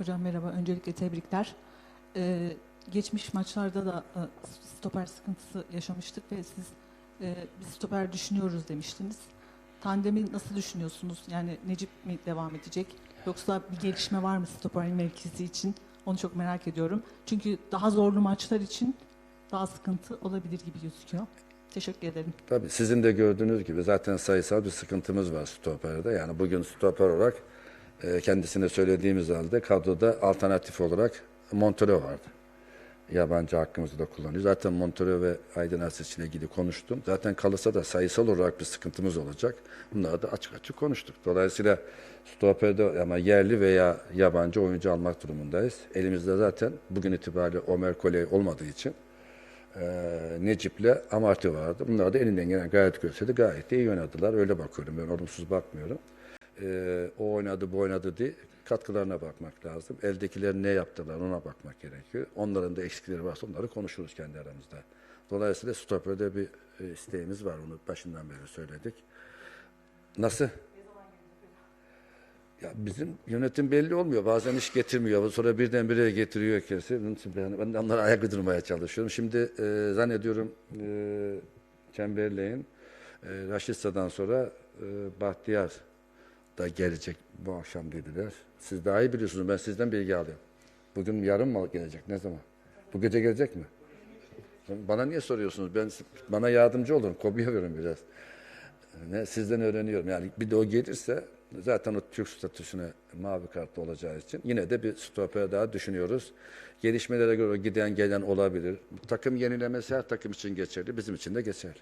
Hocam merhaba. Öncelikle tebrikler. Ee, geçmiş maçlarda da e, stoper sıkıntısı yaşamıştık ve siz e, bir stoper düşünüyoruz demiştiniz. Tandemi nasıl düşünüyorsunuz? Yani Necip mi devam edecek? Yoksa bir gelişme var mı stoperin mevkisi için? Onu çok merak ediyorum. Çünkü daha zorlu maçlar için daha sıkıntı olabilir gibi gözüküyor. Teşekkür ederim. Tabii sizin de gördüğünüz gibi zaten sayısal bir sıkıntımız var stoperde. Yani bugün stoper olarak e, kendisine söylediğimiz halde kadroda alternatif olarak Montero vardı. Yabancı hakkımızı da kullanıyor. Zaten Montero ve Aydın Asis ile ilgili konuştum. Zaten kalırsa da sayısal olarak bir sıkıntımız olacak. Bunları da açık açık konuştuk. Dolayısıyla stoperde ama yerli veya yabancı oyuncu almak durumundayız. Elimizde zaten bugün itibariyle Omer Koley olmadığı için e, Necip'le Amarty vardı. Bunlar da elinden gelen gayet gösterdi. Gayet de iyi oynadılar. Öyle bakıyorum ben olumsuz bakmıyorum. E, o oynadı bu oynadı diye katkılarına bakmak lazım. Eldekiler ne yaptılar ona bakmak gerekiyor. Onların da eksikleri varsa onları konuşuruz kendi aramızda. Dolayısıyla stoperde bir e, isteğimiz var. Onu başından beri söyledik. Nasıl? Ya bizim yönetim belli olmuyor. Bazen iş getirmiyor. Sonra birdenbire getiriyor herkesi. Onun Ben, onlara ayak uydurmaya çalışıyorum. Şimdi e, zannediyorum e, Çemberley'in e, Raşitsa'dan sonra e, Bahtiyar da gelecek bu akşam dediler. Siz daha iyi biliyorsunuz. Ben sizden bilgi alıyorum. Bugün yarın mı gelecek? Ne zaman? Bu gece gelecek mi? Bana niye soruyorsunuz? Ben bana yardımcı olun. Kopya verin biraz. Ne sizden öğreniyorum. Yani bir de o gelirse zaten o Türk statüsüne mavi kartlı olacağı için yine de bir stoper daha düşünüyoruz. Gelişmelere göre giden gelen olabilir. Takım yenilemesi her takım için geçerli. Bizim için de geçerli.